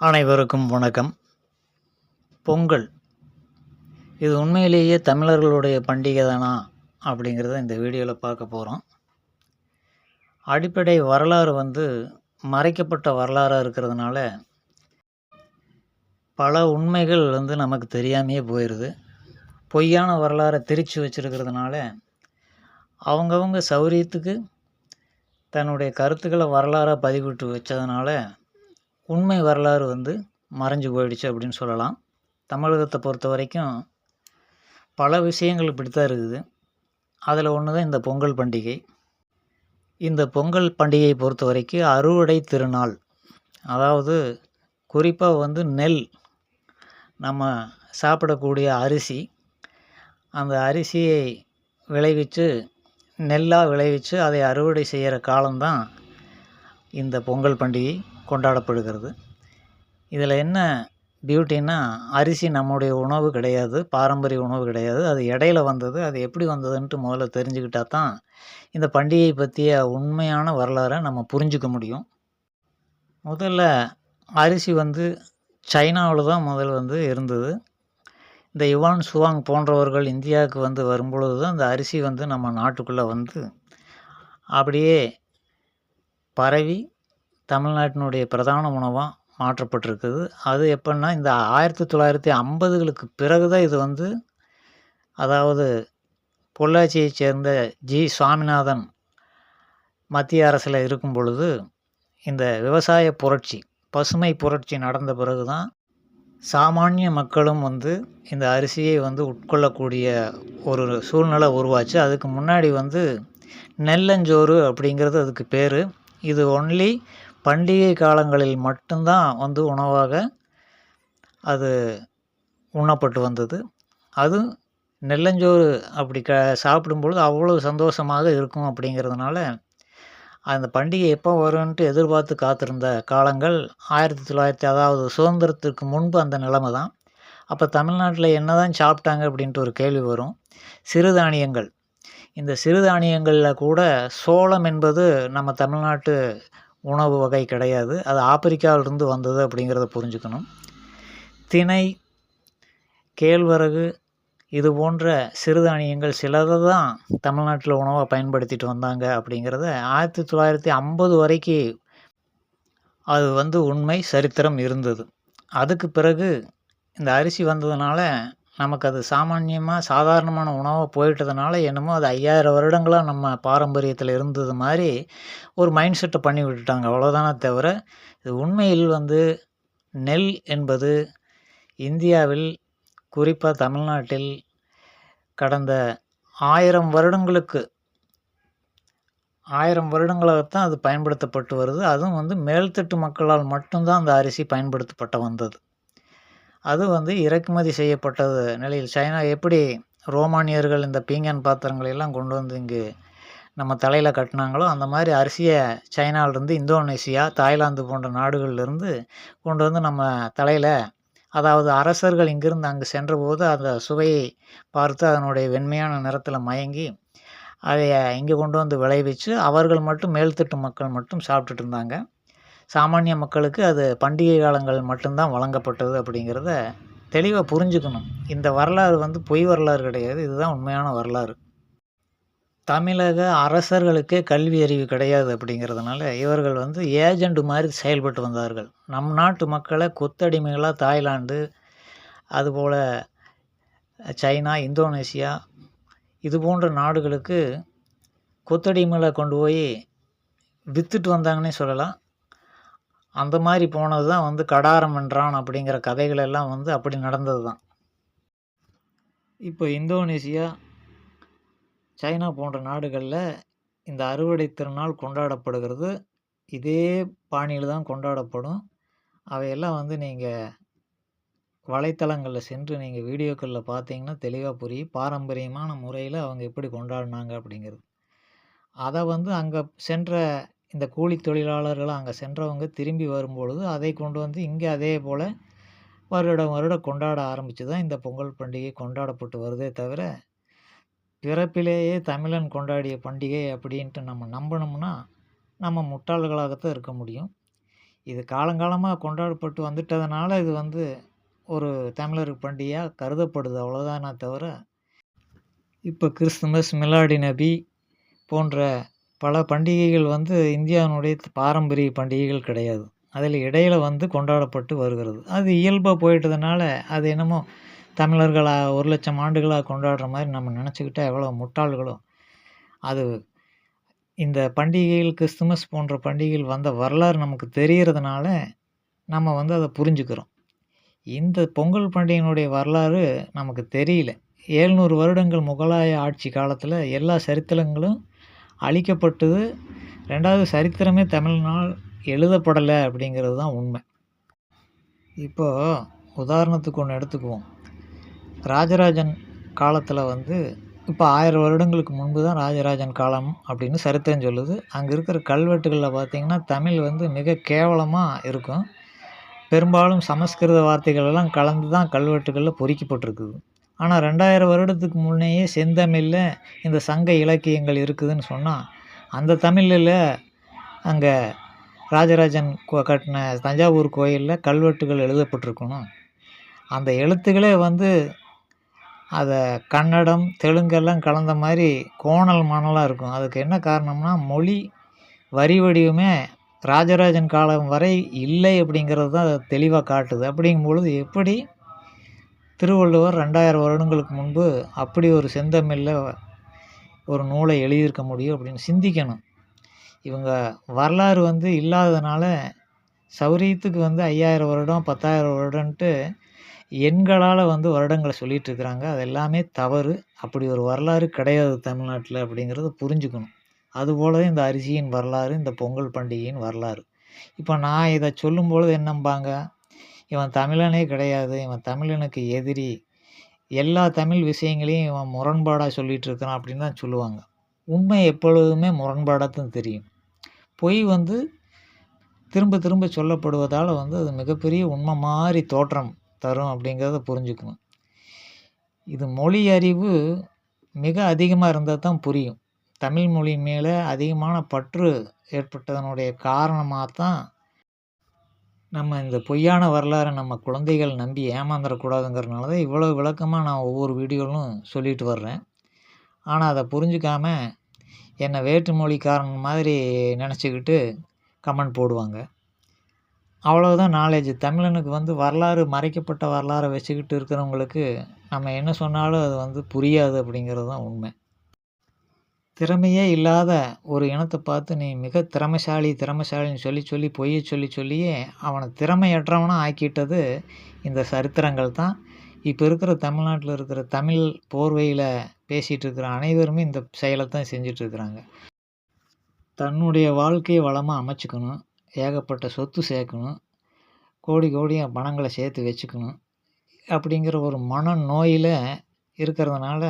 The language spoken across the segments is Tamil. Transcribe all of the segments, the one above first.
அனைவருக்கும் வணக்கம். பொங்கல். இது உண்மையிலேயே தமிழர்களுடைய பண்டிகை தானா அப்படிங்கிறத இந்த வீடியோவில் பார்க்க போகிறோம் அடிப்படை வரலாறு வந்து மறைக்கப்பட்ட வரலாறாக இருக்கிறதுனால பல உண்மைகள் வந்து நமக்கு தெரியாமையே போயிடுது பொய்யான வரலாறை திரித்து வச்சுருக்கிறதுனால அவங்கவுங்க சௌரியத்துக்கு தன்னுடைய கருத்துக்களை வரலாறாக பதிவிட்டு வச்சதுனால உண்மை வரலாறு வந்து மறைஞ்சு போயிடுச்சு அப்படின்னு சொல்லலாம். தமிழகத்தை பொறுத்த வரைக்கும் பல விஷயங்கள் இப்படி தான் இருக்குது. அதில் ஒன்று தான் இந்த பொங்கல் பண்டிகை. இந்த பொங்கல் பண்டிகையை பொறுத்த வரைக்கும் அறுவடை திருநாள். அதாவது குறிப்பாக வந்து நெல். நம்ம சாப்பிடக்கூடிய அரிசி. அந்த அரிசியை விளைவித்து நெல்லாக விளைவித்து அதை அறுவடை செய்கிற காலம்தான் இந்த பொங்கல் பண்டிகை. கொண்டாடப்படுகிறது. இதில் என்ன பியூட்டின்னா அரிசி நம்முடைய உணவு கிடையாது பாரம்பரிய உணவு கிடையாது. அது இடையில வந்தது அது எப்படி வந்ததுன்ட்டு முதல்ல தெரிஞ்சுக்கிட்டா தான் இந்த பண்டிகை பற்றிய உண்மையான வரலாறை நம்ம புரிஞ்சுக்க முடியும். முதல்ல அரிசி வந்து சைனாவில் தான் முதல் வந்து இருந்தது. இந்த யுவான் சுவாங் போன்றவர்கள் இந்தியாவுக்கு வந்து வரும்பொழுது தான் இந்த அரிசி வந்து நம்ம நாட்டுக்குள்ளே வந்து அப்படியே பரவி தமிழ்நாட்டினுடைய பிரதான உணவாக மாற்றப்பட்டிருக்குது. அது எப்படின்னா இந்த ஆயிரத்தி தொள்ளாயிரத்தி ஐம்பதுகளுக்கு பிறகு தான் இது வந்து அதாவது பொள்ளாச்சியை சேர்ந்த ஜி. சுவாமிநாதன் மத்திய அரசில் இருக்கும் பொழுது இந்த விவசாய புரட்சி பசுமை புரட்சி நடந்த பிறகு தான் சாமானிய மக்களும் வந்து இந்த அரிசியை வந்து உட்கொள்ளக்கூடிய ஒரு சூழ்நிலை உருவாச்சு. அதுக்கு முன்னாடி வந்து நெல்லஞ்சோறு அப்படிங்கிறது அதுக்கு பேர். இது ஒன்லி பண்டிகை காலங்களில் மட்டும்தான் வந்து உணவாக அது உண்ணப்பட்டு வந்தது. அது நெல்லஞ்சோறு அப்படி க சாப்பிடும்பொழுது அவ்வளோ சந்தோஷமாக இருக்கும் அப்படிங்கிறதுனால அந்த பண்டிகை எப்போ வரும்ன்ட்டு எதிர்பார்த்து காத்திருந்த காலங்கள் ஆயிரத்தி தொள்ளாயிரத்தி அதாவது சுதந்திரத்திற்கு முன்பு அந்த நிலைமை தான். அப்போ தமிழ்நாட்டில் என்ன தான் சாப்பிட்டாங்க அப்படின்ட்டு ஒரு கேள்வி வரும். சிறுதானியங்கள். இந்த சிறுதானியங்களில் கூட சோளம் என்பது நம்ம தமிழ்நாட்டு உணவு வகை கிடையாது. அது ஆப்பிரிக்காவிலிருந்து வந்தது அப்படிங்கிறத புரிஞ்சுக்கணும். திணை கேழ்வரகு இது போன்ற சிறுதானியங்கள் சிலதை தான் தமிழ்நாட்டில் உணவாக பயன்படுத்திட்டு வந்தாங்க அப்படிங்கிறத ஆயிரத்தி தொள்ளாயிரத்தி ஐம்பது வரைக்கும் அது வந்து உண்மை சரித்திரம் இருந்தது. அதுக்கு பிறகு இந்த அரிசி வந்ததுனால நமக்கு அது சாமான்யமாக சாதாரணமான உணவாக போயிட்டதுனால என்னமோ அது ஐயாயிரம் வருடங்களாக நம்ம பாரம்பரியத்தில் இருந்தது மாதிரி ஒரு மைண்ட் செட்டை பண்ணி விட்டுட்டாங்க. அவ்வளோதானே தவிர இது உண்மையில் வந்து நெல் என்பது இந்தியாவில் குறிப்பாக தமிழ்நாட்டில் கடந்த ஆயிரம் வருடங்களுக்கு ஆயிரம் வருடங்களாகத்தான் அது பயன்படுத்தப்பட்டு வருது. அதுவும் வந்து மேல்தட்டு மக்களால் மட்டும்தான் அந்த அரிசி பயன்படுத்தப்பட்ட வந்தது. அது வந்து இறக்குமதி செய்யப்பட்டது நிலையில் சைனா எப்படி ரோமானியர்கள் இந்த பீங்கான் பாத்திரங்களை எல்லாம் கொண்டு வந்து இங்கு நம்ம தலையில் கட்டினாங்களோ அந்த மாதிரி அரிசியை சைனாவிலேருந்து இந்தோனேசியா தாய்லாந்து போன்ற நாடுகள்லேருந்து கொண்டு வந்து நம்ம தலையில் அதாவது அரசர்கள் இங்கிருந்து அங்கு சென்றபோது அந்த சுவையை பார்த்து அதனுடைய வெண்மையான நிறத்தில் மயங்கி அதை இங்கே கொண்டு வந்து விளைவிச்சு அவர்கள் மட்டும் மேல்தட்டு மக்கள் மட்டும் சாப்பிட்டுட்டு இருந்தாங்க. சாமானிய மக்களுக்கு அது பண்டிகை காலங்கள் மட்டும்தான் வழங்கப்பட்டது அப்படிங்கிறத தெளிவாக புரிஞ்சுக்கணும். இந்த வரலாறு வந்து பொய் வரலாறு கிடையாது. இதுதான் உண்மையான வரலாறு. தமிழக அரசர்களுக்கே கல்வி அறிவு கிடையாது அப்படிங்கிறதுனால இவர்கள் வந்து ஏஜெண்ட் மாதிரி செயல்பட்டு வந்தார்கள். நம் நாட்டு மக்களை கொத்தடிமைகளாக தாய்லாந்து அதுபோல் சைனா இந்தோனேசியா இது போன்ற நாடுகளுக்கு கொத்தடிமைகளை கொண்டு போய் விற்றுட்டு வந்தாங்கன்னே சொல்லலாம். அந்த மாதிரி போனது தான் வந்து கடாரம் என்றான் அப்படிங்கிற கதைகள் எல்லாம் வந்து அப்படி நடந்தது தான் இப்போ இந்தோனேசியா சைனா போன்ற நாடுகளில் இந்த அறுவடை திருநாள் கொண்டாடப்படுகிறது. இதே பாணியில் தான் கொண்டாடப்படும். அவையெல்லாம் வந்து நீங்கள் வலைத்தளங்களில் சென்று நீங்கள் வீடியோக்களில் பார்த்தீங்கன்னா தெளிவாக புரியும். பாரம்பரியமான முறையில் அவங்க எப்படி கொண்டாடினாங்க அப்படிங்கிறது. அதை வந்து அங்கே சென்ற இந்த கூலி தொழிலாளர்கள் அங்கே சென்றவங்க திரும்பி வரும்பொழுது அதை கொண்டு வந்து இங்கே அதே போல் வருடம் வருடம் கொண்டாட ஆரம்பித்து தான் இந்த பொங்கல் பண்டிகை கொண்டாடப்பட்டு வருதே தவிர பிறப்பிலேயே தமிழன் கொண்டாடிய பண்டிகை அப்படின்ட்டு நம்ம நம்பினோம்னா நம்ம முட்டாள்களாகத்தான் இருக்க முடியும். இது காலங்காலமாக கொண்டாடப்பட்டு வந்துட்டதுனால இது வந்து ஒரு தமிழர் பண்டிகையாக கருதப்படுது அவ்வளோதானே தவிர இப்போ கிறிஸ்துமஸ் மிலாடி நபி போன்ற பல பண்டிகைகள் வந்து இந்தியாவினுடைய பாரம்பரிய பண்டிகைகள் கிடையாது. அதில் இடையில வந்து கொண்டாடப்பட்டு வருகிறது. அது இயல்பாக போயிட்டதுனால அது என்னமோ தமிழர்களாக ஒரு லட்சம் ஆண்டுகளாக கொண்டாடுற மாதிரி நம்ம நினச்சிக்கிட்டா எவ்வளோ முட்டாள்களோ. அது இந்த பண்டிகைகள் கிறிஸ்துமஸ் போன்ற பண்டிகைகள் வந்த வரலாறு நமக்கு தெரிகிறதுனால நம்ம வந்து அதை புரிஞ்சுக்கிறோம். இந்த பொங்கல் பண்டிகையினுடைய வரலாறு நமக்கு தெரியல. ஏழ்நூறு வருடங்கள் முகலாய ஆட்சி காலத்தில் எல்லா சரித்திரங்களும் அழிக்கப்பட்டது. ரெண்டாவது சரித்திரமே தமிழ்னால் எழுதப்படலை அப்படிங்கிறது தான் உண்மை. இப்போது உதாரணத்துக்கு ஒன்று எடுத்துக்குவோம். ராஜராஜன் காலத்தில் வந்து இப்போ ஆயிரம் வருடங்களுக்கு முன்பு தான் ராஜராஜன் காலம் அப்படின்னு சரித்திரம் சொல்லுது. அங்கே இருக்கிற கல்வெட்டுகளில் பார்த்திங்கன்னா தமிழ் வந்து மிக கேவலமாக இருக்கும். பெரும்பாலும் சமஸ்கிருத வார்த்தைகள் எல்லாம் கலந்து தான் கல்வெட்டுகளில் பொறிக்கப்பட்டிருக்குது. ஆனால் ரெண்டாயிரம் வருடத்துக்கு முன்னையே செந்தமிழில் இந்த சங்க இலக்கியங்கள் இருக்குதுன்னு சொன்னால் அந்த தமிழில் அங்கே ராஜராஜன் கட்டின தஞ்சாவூர் கோயிலில் கல்வெட்டுகள் எழுதப்பட்டிருக்கணும். அந்த எழுத்துக்களே வந்து அதை கன்னடம் தெலுங்கெல்லாம் கலந்த மாதிரி கோணல் மணலாக இருக்கும். அதுக்கு என்ன காரணம்னா மொழி வரி வடிவமே ராஜராஜன் காலம் வரை இல்லை அப்படிங்கிறது தான் அதை தெளிவாக காட்டுது. அப்படிங்கும் பொழுது எப்படி திருவள்ளுவர் ரெண்டாயிரம் வருடங்களுக்கு முன்பு அப்படி ஒரு செந்தமிழில் ஒரு நூலை எழுதியிருக்க முடியும் அப்படின்னு சிந்திக்கணும். இவங்க வரலாறு வந்து இல்லாததுனால சௌரியத்துக்கு வந்து ஐயாயிரம் வருடம் பத்தாயிரம் வருடன்ட்டு எண்களால் வந்து வருடங்களை சொல்லிகிட்டு இருக்கிறாங்க. அது எல்லாமே தவறு. அப்படி ஒரு வரலாறு கிடையாது தமிழ்நாட்டில் அப்படிங்கிறத புரிஞ்சுக்கணும். அதுபோலவே இந்த அரிசியின் வரலாறு இந்த பொங்கல் பண்டிகையின் வரலாறு. இப்போ நான் இதை சொல்லும்பொழுது என்னம்பாங்க இவன் தமிழனே கிடையாது. இவன் தமிழனுக்கு எதிரி. எல்லா தமிழ் விஷயங்களையும் இவன் முரண்பாடாக சொல்லிகிட்டு இருக்கிறான் அப்படின்னு தான் சொல்லுவாங்க. உண்மை எப்பொழுதுமே முரண்பாடாக தான் தெரியும். பொய் வந்து திரும்ப திரும்ப சொல்லப்படுவதால் வந்து அது மிகப்பெரிய உண்மை மாதிரி தோற்றம் தரும் அப்படிங்கிறத புரிஞ்சுக்கணும். இது மொழி அறிவு மிக அதிகமாக இருந்தால் தான் புரியும். தமிழ் மொழி மேலே அதிகமான பற்று ஏற்பட்டதனுடைய காரணமாக தான் நம்ம இந்த பொய்யான வரலாறை நம்ம குழந்தைகள் நம்பி ஏமாந்துடக்கூடாதுங்கிறதுனால தான் இவ்வளோ விளக்கமாக நான் ஒவ்வொரு வீடியோவிலும் சொல்லிட்டு வர்றேன். ஆனால் அதை புரிஞ்சுக்காம என்னை வேற்றுமொழிக்காரன் மாதிரி நினச்சிக்கிட்டு கமெண்ட் போடுவாங்க. அவ்வளோதான் நாலேஜ் தமிழனுக்கு வந்து வரலாறு மறைக்கப்பட்ட வரலாறை வச்சுக்கிட்டு இருக்கிறவங்களுக்கு நம்ம என்ன சொன்னாலும் அது வந்து புரியாது அப்படிங்கிறது தான் உண்மை. திறமையே இல்லாத ஒரு இனத்தை பார்த்து நீ மிக திறமைசாலி திறமைசாலின்னு சொல்லி சொல்லி பொய்யை சொல்லி சொல்லியே அவனை திறமையற்றவனாக ஆக்கிட்டது இந்த சரித்திரங்கள் தான். இப்போ இருக்கிற தமிழ்நாட்டில் இருக்கிற தமிழ் போர்வையில் பேசிகிட்டு இருக்கிற அனைவருமே இந்த செயலை தான் செஞ்சிட்ருக்கிறாங்க தன்னுடைய வாழ்க்கையை வளமாக அமைச்சுக்கணும் ஏகப்பட்ட சொத்து சேர்க்கணும் கோடி கோடியாக பணங்களை சேர்த்து வச்சுக்கணும் அப்படிங்கிற ஒரு மன நோயில் இருக்கிறதுனால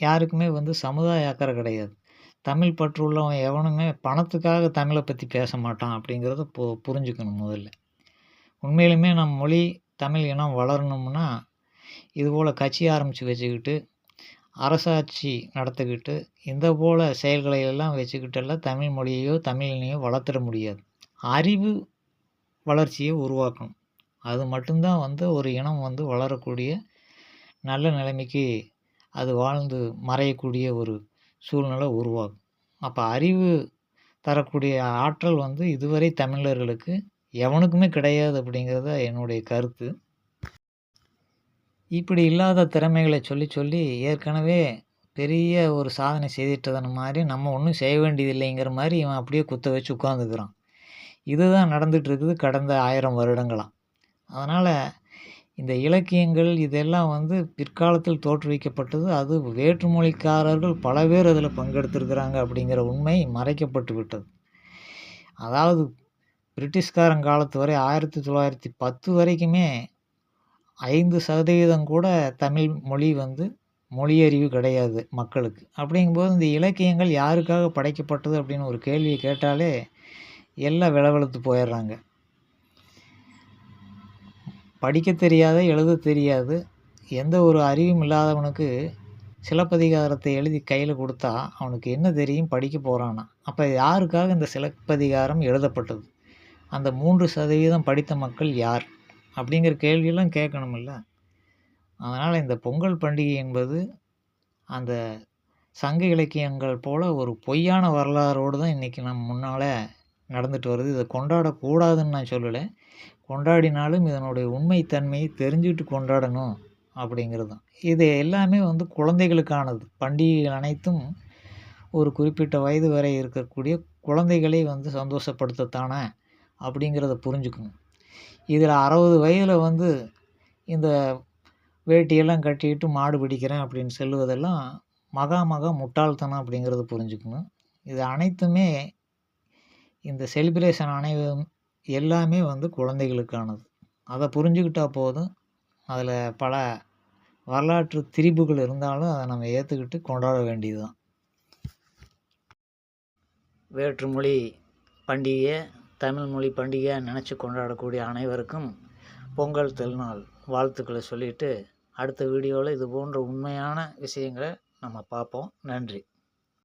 யாருக்குமே வந்து சமுதாய அக்கறை கிடையாது. தமிழ் பற்று உள்ளவன் எவனுமே பணத்துக்காக தமிழை பற்றி பேச மாட்டான் அப்படிங்கிறத பு புரிஞ்சுக்கணும் முதல்ல. உண்மையிலுமே நம் மொழி தமிழ் இனம் வளரணும்னா இதுபோல் கட்சி ஆரம்பித்து வச்சுக்கிட்டு அரசாட்சி நடத்திக்கிட்டு இந்த போல் செயல்களை எல்லாம் வச்சுக்கிட்டெல்லாம் தமிழ் மொழியையோ தமிழினையோ வளர்த்துட முடியாது. அறிவு வளர்ச்சியை உருவாக்கணும். அது மட்டும்தான் வந்து ஒரு இனம் வந்து வளரக்கூடிய நல்ல நிலைமைக்கு அது வாழ்ந்து மறையக்கூடிய ஒரு சூழ்நிலை உருவாகும். அப்போ அறிவு தரக்கூடிய ஆற்றல் வந்து இதுவரை தமிழர்களுக்கு எவனுக்குமே கிடையாது அப்படிங்கிறத என்னுடைய கருத்து. இப்படி இல்லாத திறமைகளை சொல்லி சொல்லி ஏற்கனவே பெரிய ஒரு சாதனை செய்துட்டதன மாதிரி நம்ம ஒன்றும் செய்ய வேண்டியதில்லைங்கிற மாதிரி இவன் அப்படியே குத்த வச்சு உட்காந்துக்கிறான் இதுதான் நடந்துகிட்ருக்குது கடந்த ஆயிரம் வருடங்களாக அதனால் இந்த இலக்கியங்கள் இதெல்லாம் வந்து பிற்காலத்தில் தோற்றுவிக்கப்பட்டது. அது வேற்றுமொழிக்காரர்கள் பல பேர் அதில் பங்கெடுத்திருக்கிறாங்க அப்படிங்கிற உண்மை மறைக்கப்பட்டு விட்டது. அதாவது பிரிட்டிஷ்காரன் காலத்து வரை ஆயிரத்தி தொள்ளாயிரத்தி பத்து வரைக்குமே ஐந்து சதவீதம் கூட தமிழ் மொழி வந்து மொழியறிவு கிடையாது மக்களுக்கு. அப்படிங்கும்போது இந்த இலக்கியங்கள் யாருக்காக படைக்கப்பட்டது அப்படின்னு ஒரு கேள்வியை கேட்டாலே எல்லாம் விளவெழுத்து போயிடுறாங்க. படிக்க தெரியாத எழுத தெரியாது எந்த ஒரு அறிவும் இல்லாதவனுக்கு சிலப்பதிகாரத்தை எழுதி கையில் கொடுத்தா அவனுக்கு என்ன தெரியும்? படிக்க போகிறானா அப்போ யாருக்காக இந்த சிலப்பதிகாரம் எழுதப்பட்டது? அந்த மூன்று சதவீதம் படித்த மக்கள் யார்? அப்படிங்கிற கேள்வியெல்லாம் கேட்கணுமில்ல. அதனால் இந்த பொங்கல் பண்டிகை என்பது அந்த சங்க இலக்கியங்கள் போல் ஒரு பொய்யான வரலாறோடு தான் இன்றைக்கி நம்ம முன்னால் நடந்துட்டு வருது. இதை கொண்டாடக்கூடாதுன்னு நான் சொல்லலை. கொண்டாடினாலும் இதனுடைய உண்மைத்தன்மையை தெரிஞ்சுக்கிட்டு கொண்டாடணும் அப்படிங்கிறது தான் இது எல்லாமே வந்து குழந்தைகளுக்கானது. பண்டிகைகள் அனைத்தும் ஒரு குறிப்பிட்ட வயது வரை இருக்கக்கூடிய குழந்தைகளை வந்து சந்தோஷப்படுத்தத்தானே அப்படிங்கிறத புரிஞ்சுக்கணும். இதில் அறுபது வயதில் வந்து இந்த வேட்டியெல்லாம் கட்டிக்கிட்டு மாடு பிடிக்கிறேன் அப்படின்னு சொல்லுவதெல்லாம் மகா மகா முட்டாள்தனம் அப்படிங்கிறத புரிஞ்சுக்கணும். இது அனைத்துமே இந்த செலிப்ரேஷன் அனைவரும் எல்லாமே வந்து குழந்தைகளுக்கானது. அதை புரிஞ்சுக்கிட்டா போதும். அதில் பல வரலாற்று திரிபுகள் இருந்தாலும் அதை நம்ம ஏற்றுக்கிட்டு கொண்டாட வேண்டியது தான் வேற்றுமொழி பண்டிகையை தமிழ் மொழி பண்டிகையாக நினச்சி கொண்டாடக்கூடிய அனைவருக்கும் பொங்கல் திருநாள் வாழ்த்துக்களை சொல்லிவிட்டு அடுத்த வீடியோவில் இது போன்ற உண்மையான விஷயங்களை நம்ம பார்ப்போம். நன்றி.